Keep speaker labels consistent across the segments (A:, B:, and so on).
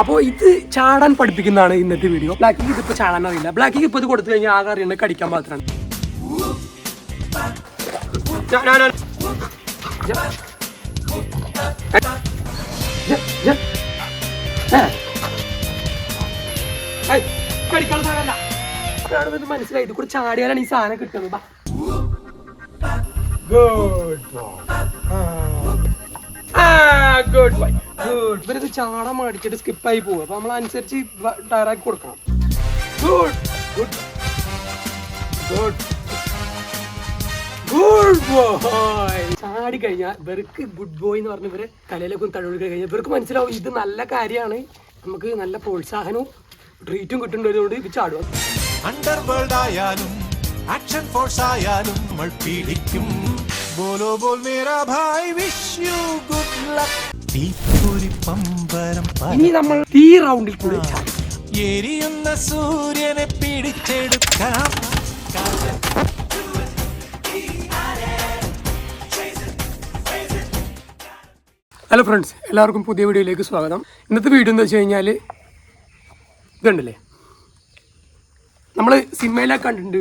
A: അപ്പോൾ ഇത് ചാടാൻ പഠിപ്പിക്കുന്നതാണ് ഇന്നത്തെ വീഡിയോ ബ്ലാക്കിക്ക് ഇതിപ്പോൾ ചാടാൻ അറിയില്ല ബ്ലാക്കിക്ക് ഇപ്പോൾ ഇത് കൊടുത്തു കഴിഞ്ഞാൽ ആകെ അറിയുന്നത് കടിക്കാൻ മാത്രമാണ് മനസ്സിലായി. ഇത് കൂടെ ചാടിയാലാണ് ഈ സാധനം കിട്ടുന്നത്. ആ ഗുഡ് ബൈ ഗുഡ് ഇവരിത് ചാടം മേടിച്ചിട്ട് സ്കിപ്പായി പോകും അപ്പൊ നമ്മൾ അനുസരിച്ച് ടയറാക്കി കൊടുക്കണം. Good good good good boy ചാടി കഴിഞ്ഞാൽ ഇവർക്ക് ഗുഡ് ബോയ് എന്ന് പറഞ്ഞ ഇവരെ തലയിലേക്ക് ഒന്ന് തഴുകി കഴിഞ്ഞാൽ ഇവർക്ക് മനസ്സിലാവും ഇത് നല്ല കാര്യമാണ്. നമുക്ക് നല്ല പ്രോത്സാഹനവും ട്രീറ്റും കിട്ടുന്നതുകൊണ്ട് ഇത് ചാടുക.
B: അണ്ടർവേൾഡ് ആയാലും ആക്ഷൻ ഫോഴ്സ് ആയാലും നമ്മൾ പീഡിക്കും. ബോലോ ബോൾ മേരാ ഭായ് വിഷ് യു ഗുഡ് ലക്ക്
A: ഇനി നമ്മൾ തീ റൗണ്ടിൽ കൂടി
B: എരിയുന്ന സൂര്യനെ പിടിച്ചെടുക്കാം.
A: ഹലോ ഫ്രണ്ട്സ് എല്ലാവർക്കും പുതിയ വീഡിയോയിലേക്ക് സ്വാഗതം. ഇന്നത്തെ വീഡിയോ എന്ന് വെച്ച് കഴിഞ്ഞാൽ ഇതുണ്ടല്ലേ? നമ്മൾ സിനിമയിലൊക്കെ കണ്ടിട്ടുണ്ട്.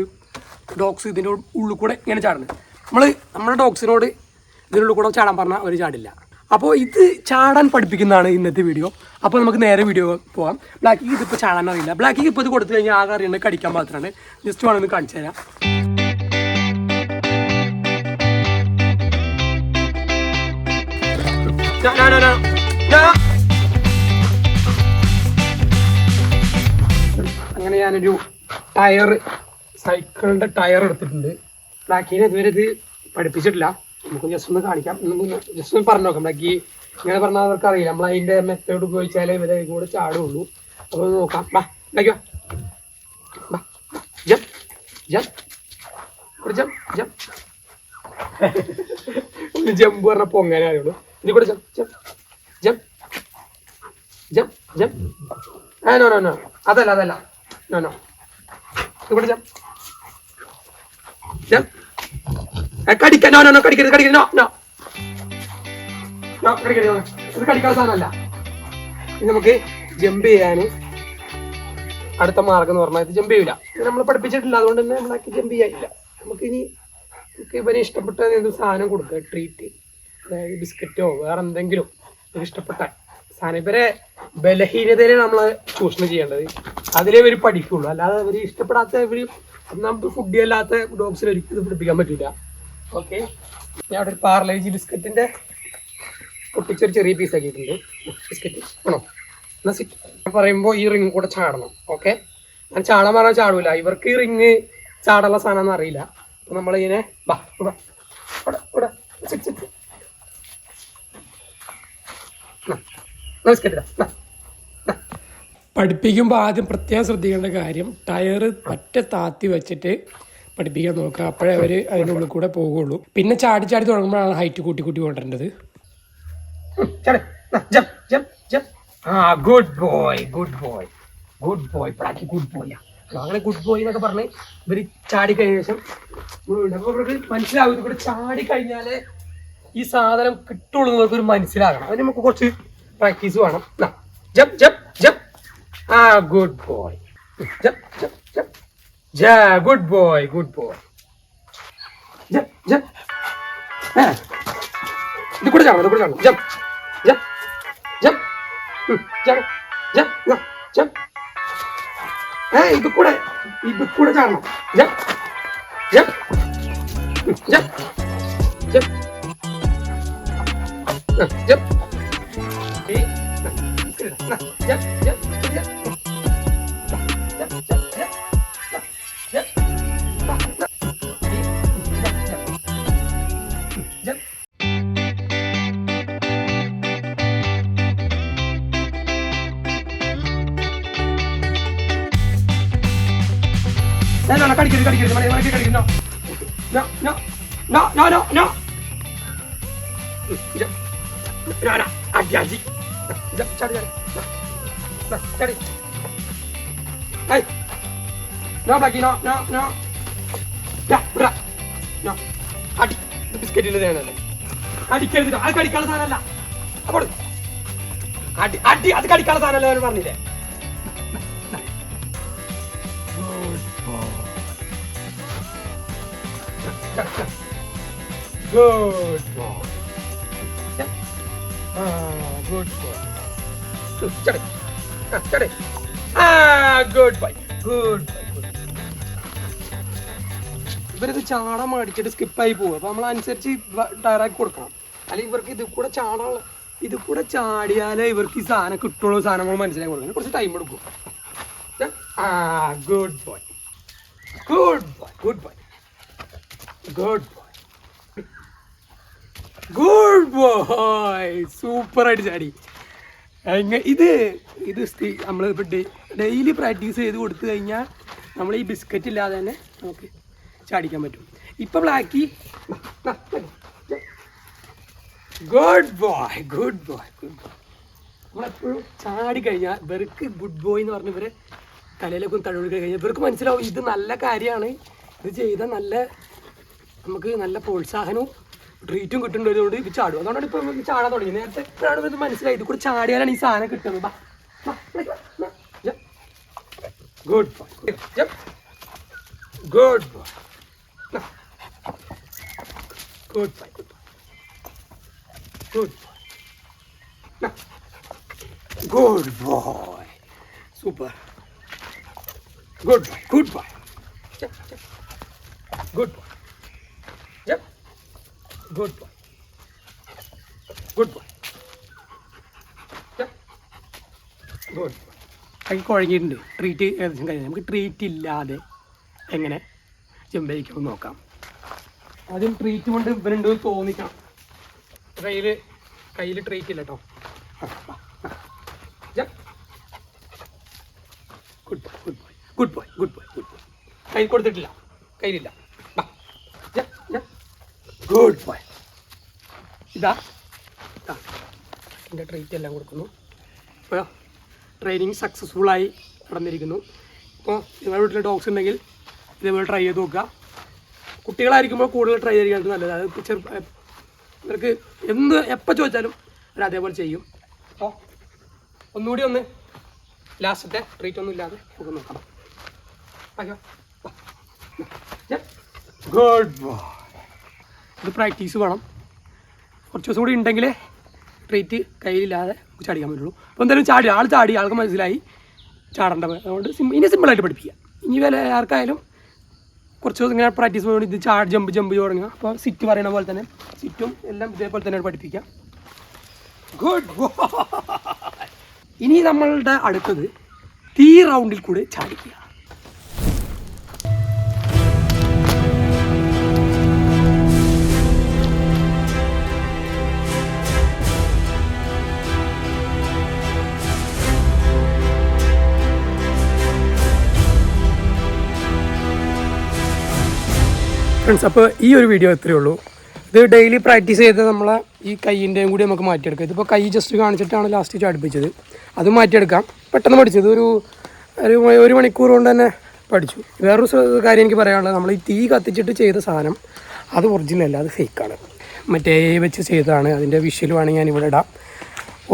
A: ഡോഗ്സ് ഇതിന്റെ ഉള്ളിൽ കൂടെ ഇങ്ങനെ ചാടുന്നത്. നമ്മൾ നമ്മുടെ ഡോഗ്സിനോട് ഇതിനുള്ളിൽ കൂടെ ചാടാൻ പറഞ്ഞാൽ അവർ ചാടില്ല. അപ്പോൾ ഇത് ചാടാൻ പഠിപ്പിക്കുന്നതാണ് ഇന്നത്തെ വീഡിയോ അപ്പോൾ നമുക്ക് നേരെ വീഡിയോ പോവാം. ബ്ലാക്കിക്ക് ഇതിപ്പോൾ ചാടാൻ അറിയില്ല. ബ്ലാക്കിക്ക് ഇപ്പോൾ ഇത് കൊടുത്തു കഴിഞ്ഞാൽ ആകെ അറിയുന്നത് കടിക്കാൻ മാത്രമാണ് ജസ്റ്റ് വേണമെന്ന് കാണിച്ചു തരാം. അങ്ങനെ ഞാനൊരു ടയർ സൈക്കിളിന്റെ ടയർ എടുത്തിട്ടുണ്ട്. ബ്ലാക്കിനെ ഇതുവരെ ഇത് പഠിപ്പിച്ചിട്ടില്ല. നമുക്ക് ജസ്റ്റ് ഒന്ന് കാണിക്കാം. ജസ്റ്റ് ഒന്ന് പറഞ്ഞു നോക്കാം. ബ്ലാക്കി ഇങ്ങനെ പറഞ്ഞാൽ അവർക്ക് അറിയില്ല. നമ്മൾ അതിന്റെ മെത്തേഡ് ഉപയോഗിച്ചാലേ ഇവരെ കൂടെ ചാടുള്ളൂ. അപ്പോൾ നോക്കാം. ബാ ബ്ലാക്കി വാ. ജം ജം ഇവിടെ ജം ജം ഒന്ന് ജമ്പ് പറഞ്ഞ പൊങ്ങനെ അറിയുള്ളൂ. ഇനി കൂടെ ജം ജം ജം ജം ജം ആ നോ നോ അതല്ല അതല്ല. നോ നോ ഇവിടെ ജം ജം ഏ, കടിക്കാൻ നോ നോ കടിക്കരുത് കടിക്കരുത്. No no. നോ കടിക്കരുത് ഇത് കടിക്കാൻ സാധനമല്ല. ഇത് നമുക്ക് ജമ്പ് ചെയ്യാൻ അടുത്ത മാർഗം എന്ന് പറഞ്ഞാൽ ഇത് ജമ്പ് ചെയ്യില്ല ഇത് നമ്മൾ പഠിപ്പിച്ചിട്ടില്ല. അതുകൊണ്ട് തന്നെ നമ്മളാക്കി ജമ്പ് ചെയ്യാനില്ല. നമുക്ക് ഇനി നമുക്ക് ഇവന് ഇഷ്ടപ്പെട്ട എന്തെങ്കിലും സാധനം കൊടുക്കുക. ട്രീറ്റ് അതായത് ബിസ്ക്കറ്റോ വേറെ എന്തെങ്കിലും ഇഷ്ടപ്പെട്ട സാധനം. ഇവരെ ബലഹീനതയെ നമ്മൾ ചൂഷണം ചെയ്യേണ്ടത് അതിലേ ഇവർ പഠിക്കുള്ളൂ. അല്ലാതെ ഇവർ ഇഷ്ടപ്പെടാത്ത ഇവർ നമുക്ക് ഫുഡ് അല്ലാത്ത ഡോഗ്സിൽ ഒരിക്കലും പഠിപ്പിക്കാൻ പറ്റില്ല ഓക്കെ ഞാൻ അവിടെ ഒരു പാർലേജി ബിസ്ക്കറ്റിന്റെ പൊട്ടിച്ചൊരു ചെറിയ പീസ് ആക്കിയിട്ടുണ്ട്. ബിസ്ക്കറ്റ് ആണോ? എന്നാ സിറ്റ് പറയുമ്പോൾ ഈ റിങ് കൂടെ ചാടണം. ഓക്കെ ഞാൻ ചാടാൻ പറഞ്ഞാൽ ചാടൂല. ഇവർക്ക് ഈ റിങ് ചാടാനുള്ള സാധനം അറിയില്ല. അപ്പൊ നമ്മളിങ്ങനെ വാ പഠിപ്പിക്കുമ്പോൾ ആദ്യം പ്രത്യേകം ശ്രദ്ധിക്കേണ്ട കാര്യം ടയർ പറ്റ താത്തി വെച്ചിട്ട് പഠിപ്പിക്കാൻ നോക്കുക. അപ്പോഴേ അവർ അതിന്റെ ഉള്ളിൽ കൂടെ പോകുള്ളൂ. പിന്നെ ചാടി ചാടി തുടങ്ങുമ്പോഴാണ് ഹൈറ്റ് കൂട്ടി കൂട്ടി കൊണ്ടുവരേണ്ടത്. Good boy good boy good boy പ്രാക്കി good boy അങ്ങനെ ഗുഡ് ബോയ് എന്നൊക്കെ പറഞ്ഞ് ഇവർ ചാടി കഴിഞ്ഞ ശേഷം ഇവർക്ക് മനസ്സിലാവും. ഇവിടെ ചാടി കഴിഞ്ഞാലേ ഈ സാധനം കിട്ടുള്ളൂ എന്നൊക്കെ ഒരു മനസ്സിലാകണം. അതിന് നമുക്ക് കുറച്ച് പ്രാക്ടീസ് വേണം. ജപ് ജപ് ജപ് ആ ഗുഡ് ബോയ് ജപ് ജപ് ജപ് ജാ ഗുഡ് ബോയ് ഗുഡ് ബോയ് ജപ് ജപ് ആ ഇത് കൂടെ ചാടണം ഇത് കൂടെ ചാടണം. ജപ് ജപ് ജപ് ഉം, ചാട് ജപ് ആ, ജപ് ഏ ഇത് കൂടെ ഇത് കൂടെ ചാടണം. ജപ് ജപ് ഉം, ജപ് Yeah, കടിക്കരുത് കടിക്കരുത് അടി. ഇത് ബിസ്ക്കറ്റിന്റെ. അടിക്കരുത്. അത് കടിക്കാനുള്ള സാധനമല്ല. അപ്പോൾ അടി അടി അത് കടിക്കാനുള്ള സാധനമല്ല പറഞ്ഞില്ലേ? Good boy. Ah, good boy. Chale. Ah, chale. Ah, good boy. Good boy. Good. ഇവരിത് ചാടാൻ മേടിച്ചിട്ട് സ്കിപ്പായി പോകും അപ്പൊ നമ്മൾ അനുസരിച്ച് ടയറാക്കി കൊടുക്കണം അല്ലെങ്കിൽ ഇവർക്ക് ഇത് കൂടെ ചാടാനുള്ള ഇത് കൂടെ ചാടിയാലേ ഇവർക്ക് ഈ സാധനം കിട്ടുള്ളൂ സാധനങ്ങൾ മനസ്സിലാക്കി കൊടുക്കണം കുറച്ച് ടൈം എടുക്കും ആ good boy good boy good boy good boy good boy super ആയിട്ട് ചാടി. ഇത് ഇത് നമ്മൾ ഡെയിലി പ്രാക്ടീസ് ചെയ്ത് കൊടുത്തു കഴിഞ്ഞാൽ നമ്മൾ ഈ ബിസ്ക്കറ്റ് ഇല്ലാതെ തന്നെ നമുക്ക് ചാടിക്കാൻ പറ്റും. ഇപ്പൊ Blackie good boy good boy good boy നമ്മളെപ്പോഴും ചാടി കഴിഞ്ഞാൽ ഇവർക്ക് ഗുഡ് ബോയ് എന്ന് പറഞ്ഞ ഇവരെ തലയിലൊക്കെ തഴുകി കഴിഞ്ഞാൽ ഇവർക്ക് മനസ്സിലാവും ഇത് നല്ല കാര്യമാണ്. ഇത് ചെയ്താൽ നല്ല നമുക്ക് നല്ല പ്രോത്സാഹനവും ട്രീറ്റും കിട്ടുന്നതുകൊണ്ട് ഇത് ചാടും അതുകൊണ്ടാണ് ഇപ്പൊ നമുക്ക് ചാടാൻ തുടങ്ങി നേരത്തെ എപ്പോഴാണ് ഇത് മനസ്സിലായി കൂടെ ചാടിയാലാണ് ഈ സാധനം കിട്ടുന്നത് good boy good boy good boy good boy good boy super good boy good boy good boy. Good boy. Good boy. Yep. Good boy. കൈ കുഴങ്ങിയിട്ടുണ്ട് ട്രീറ്റ് ഏകദേശം കഴിഞ്ഞു. നമുക്ക് ട്രീറ്റ് ഇല്ലാതെ എങ്ങനെ ചെമ്പരിക്കാമെന്ന് നോക്കാം. ആദ്യം ട്രീറ്റ് കൊണ്ട് ഇവരുണ്ട് തോന്നിക്കണം കയ്യിൽ കയ്യിൽ ട്രീറ്റ് ഇല്ല കേട്ടോ good boy good boy good boy good boy good boy കൈ കൊടുത്തിട്ടില്ല. കയ്യിലില്ല. ഗുഡ് ബോയ് ഇതാ. ഇതാ. എന്റെ ട്രീറ്റ് എല്ലാം കൊടുക്കുന്നു. ഇപ്പോൾ ട്രെയിനിങ് ആയി നടന്നിരിക്കുന്നു. ഇപ്പോൾ നിങ്ങളുടെ വീട്ടിൽ ഡോഗ്സ് ഉണ്ടെങ്കിൽ ഇതേപോലെ ട്രൈ ചെയ്ത് നോക്കുക. കുട്ടികളായിരിക്കുമ്പോൾ കൂടുതൽ ട്രൈ ചെയ്യാനായിട്ട് നല്ലത്. അത് ചെറുപ്പ ഇവർക്ക് എന്ത് എപ്പോൾ ചോദിച്ചാലും അവർ അതേപോലെ ചെയ്യും. അപ്പോൾ ഒന്നുകൂടി ഒന്ന് ലാസ്റ്റത്തെ ട്രീറ്റ് ഒന്നും ഇല്ലാതെ നമുക്ക് നോക്കാം. ഗുഡ് ബോയ് ഇത് പ്രാക്ടീസ് വേണം. കുറച്ച് ദിവസം കൂടി ഉണ്ടെങ്കിലേ ട്രീറ്റ് കയ്യിലില്ലാതെ ചാടിക്കാൻ പറ്റുള്ളൂ. അപ്പോൾ എന്തായാലും ചാടി ആൾ ചാടി ആൾക്ക് മനസ്സിലായി ചാടേണ്ട. അതുകൊണ്ട് സിം ഇനി സിമ്പിളായിട്ട് പഠിപ്പിക്കുക ഇനി വില ആർക്കായാലും കുറച്ച് ദിവസം ഇങ്ങനെ പ്രാക്ടീസ് പോയി ഇത് ചാട് ജമ്പ് ജമ്പ് തുടങ്ങുക. അപ്പോൾ സിറ്റ് പറയുന്ന പോലെ തന്നെ സിറ്റും എല്ലാം ഇതേപോലെ തന്നെ പഠിപ്പിക്കാം. ഗുഡ് ഇനി നമ്മളുടെ അടുത്തത് തീ റൗണ്ടിൽ കൂടെ ചാടിക്കുക. ഫ്രണ്ട്സ് അപ്പോൾ ഈ ഒരു വീഡിയോ ഇത്രയേ ഉള്ളൂ. ഇത് ഡെയിലി പ്രാക്ടീസ് ചെയ്ത് നമ്മളെ ഈ കൈയിന്റെയും കൂടി നമുക്ക് മാറ്റിയെടുക്കാം. ഇതിപ്പോൾ കൈ ജസ്റ്റ് കാണിച്ചിട്ടാണ് ലാസ്റ്റ് ചാടിപ്പിച്ചത് അത് മാറ്റിയെടുക്കാം. പെട്ടെന്ന് പഠിച്ചത് ഒരു ഒരു മണിക്കൂർ കൊണ്ട് തന്നെ പഠിച്ചു. വേറൊരു കാര്യം എനിക്ക് പറയാനുള്ളത് നമ്മൾ ഈ തീ കത്തിച്ചിട്ട് ചെയ്ത സാധനം അത് ഒറിജിനൽ അല്ല അത് ഫേക്കാണ് മറ്റേ വെച്ച് ചെയ്തതാണ്. അതിന്റെ വിഷ്വൽ വേണമെങ്കിൽ ഞാൻ ഇവിടെ ഇടാം.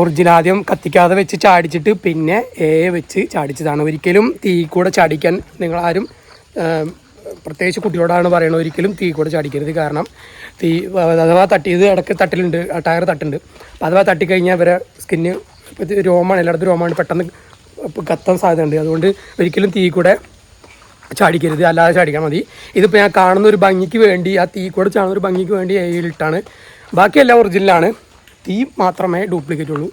A: ഒറിജിനൽ ആദ്യം കത്തിക്കാതെ വെച്ച് ചാടിച്ചിട്ട് പിന്നെ എ വെച്ച് ചാടിച്ചതാണ്. ഒരിക്കലും തീ കൂടെ ചാടിക്കാൻ ആം, പ്രത്യേകിച്ച് കുട്ടിയോടാണ് പറയുന്നത് ഒരിക്കലും തീ കൂടെ ചാടിക്കരുത്. കാരണം തീ അഥവാ തട്ടിയത് ഇടയ്ക്ക് തട്ടിലുണ്ട് ടയർ തട്ടുണ്ട്. അപ്പോൾ അഥവാ തട്ടിക്കഴിഞ്ഞാൽ ഇവരെ സ്കിന്ന് രോമാണ് എല്ലായിടത്തും രോമാണ് പെട്ടെന്ന് കത്താൻ സാധ്യതയുണ്ട്. അതുകൊണ്ട് ഒരിക്കലും തീ കൂടെ ചാടിക്കരുത്. അല്ലാതെ ചാടിക്കാൻ മതി. ഇതിപ്പോൾ ഞാൻ കാണുന്ന ഒരു ഭംഗിക്ക് വേണ്ടി ആ തീ കൂടെ ചാടുന്ന ഒരു ഭംഗിക്ക് വേണ്ടി എയിലിട്ടാണ് ബാക്കിയെല്ലാം ഒറിജിനലാണ് തീ മാത്രമേ ഡ്യൂപ്ലിക്കേറ്റ് ഉള്ളൂ.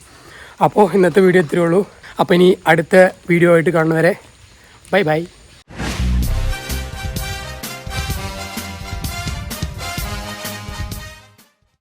A: അപ്പോൾ ഇന്നത്തെ വീഡിയോ ഇത്രയേ ഉള്ളൂ. അപ്പോൾ ഇനി അടുത്ത വീഡിയോ ആയിട്ട് കാണുന്നവരെ ബൈ ബൈ